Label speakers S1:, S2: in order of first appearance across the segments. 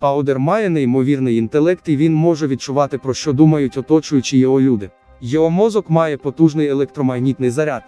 S1: Паудер має неймовірний інтелект і він може відчувати про що думають оточуючі його люди. Його мозок має потужний електромагнітний заряд.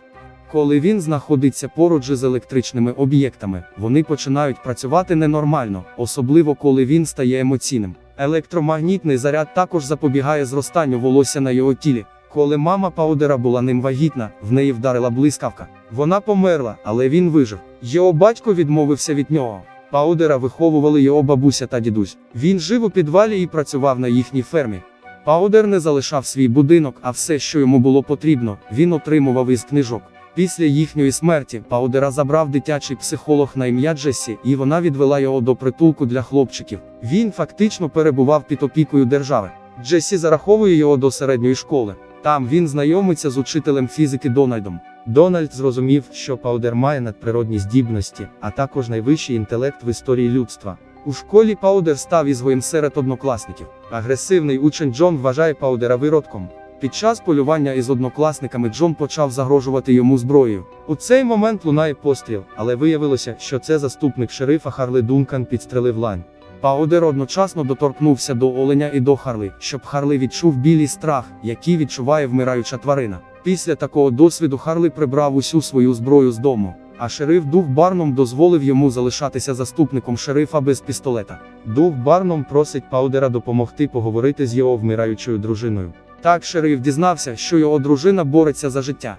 S1: Коли він знаходиться поруч із електричними об'єктами, вони починають працювати ненормально, особливо коли він стає емоційним. Електромагнітний заряд також запобігає зростанню волосся на його тілі. Коли мама Паудера була ним вагітна, в неї вдарила блискавка. Вона померла, але він вижив. Його батько відмовився від нього. Паудера виховували його бабуся та дідусь. Він жив у підвалі і працював на їхній фермі. Паудер не залишав свій будинок, а все, що йому було потрібно, він отримував із книжок. Після їхньої смерті Паудера забрав дитячий психолог на ім'я Джесі, і вона відвела його до притулку для хлопчиків. Він фактично перебував під опікою держави. Джесі зараховує його до середньої школи. Там він знайомиться з учителем фізики Дональдом. Дональд зрозумів, що Паудер має надприродні здібності, а також найвищий інтелект в історії людства. У школі Паудер став ізгоєм серед однокласників. Агресивний учень Джон вважає Паудера виродком. Під час полювання із однокласниками Джон почав загрожувати йому зброєю. У цей момент лунає постріл, але виявилося, що це заступник шерифа Харли Дункан підстрелив лань. Паудер одночасно доторкнувся до оленя і до Харли, щоб Харли відчув білий страх, який відчуває вмираюча тварина. Після такого досвіду Харли прибрав усю свою зброю з дому, а шериф Дув Барном дозволив йому залишатися заступником шерифа без пістолета. Дув Барном просить Паудера допомогти поговорити з його вмираючою дружиною. Так шериф дізнався, що його дружина бореться за життя.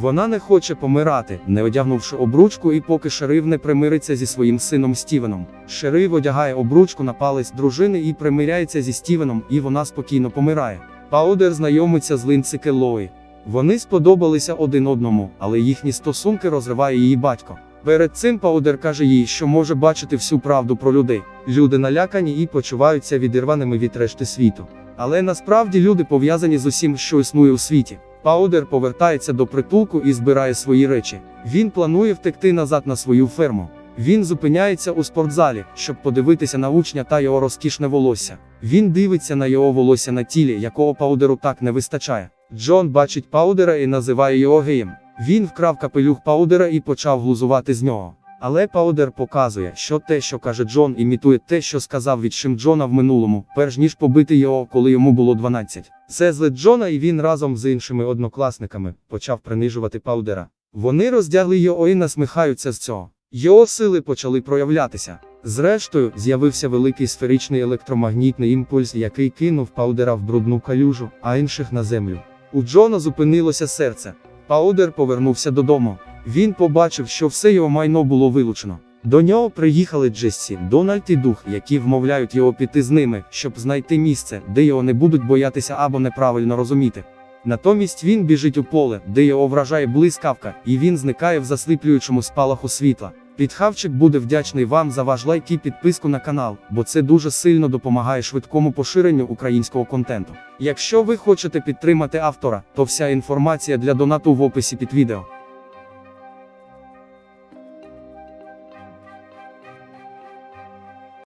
S1: Вона не хоче помирати, не одягнувши обручку, і поки шериф не примириться зі своїм сином Стівеном. Шериф одягає обручку на палець дружини і примиряється зі Стівеном, і вона спокійно помирає. Паудер знайомиться з Лінці Келлої. Вони сподобалися один одному, але їхні стосунки розриває її батько. Перед цим Паудер каже їй, що може бачити всю правду про людей. Люди налякані і почуваються відірваними від решти світу. Але насправді люди пов'язані з усім, що існує у світі. Паудер повертається до притулку і збирає свої речі. Він планує втекти назад на свою ферму. Він зупиняється у спортзалі, щоб подивитися на учня та його розкішне волосся. Він дивиться на його волосся на тілі, якого Паудеру так не вистачає. Джон бачить Паудера і називає його геєм. Він вкрав капелюх Паудера і почав глузувати з нього. Але Паудер показує, що те, що каже Джон, імітує те, що сказав відчим Джона в минулому, перш ніж побити його, коли йому було 12. Це зле Джона і він разом з іншими однокласниками почав принижувати Паудера. Вони роздягли його і насміхаються з цього. Його сили почали проявлятися. Зрештою, з'явився великий сферичний електромагнітний імпульс, який кинув Паудера в брудну калюжу, а інших на землю. У Джона зупинилося серце. Паудер повернувся додому. Він побачив, що все його майно було вилучено. До нього приїхали Джессі, Дональд і Дух, які вмовляють його піти з ними, щоб знайти місце, де його не будуть боятися або неправильно розуміти. Натомість він біжить у поле, де його вражає блискавка, і він зникає в засліплюючому спалаху світла. Підхавчик буде вдячний вам за ваш лайк і підписку на канал, бо це дуже сильно допомагає швидкому поширенню українського контенту. Якщо ви хочете підтримати автора, то вся інформація для донату в описі під відео.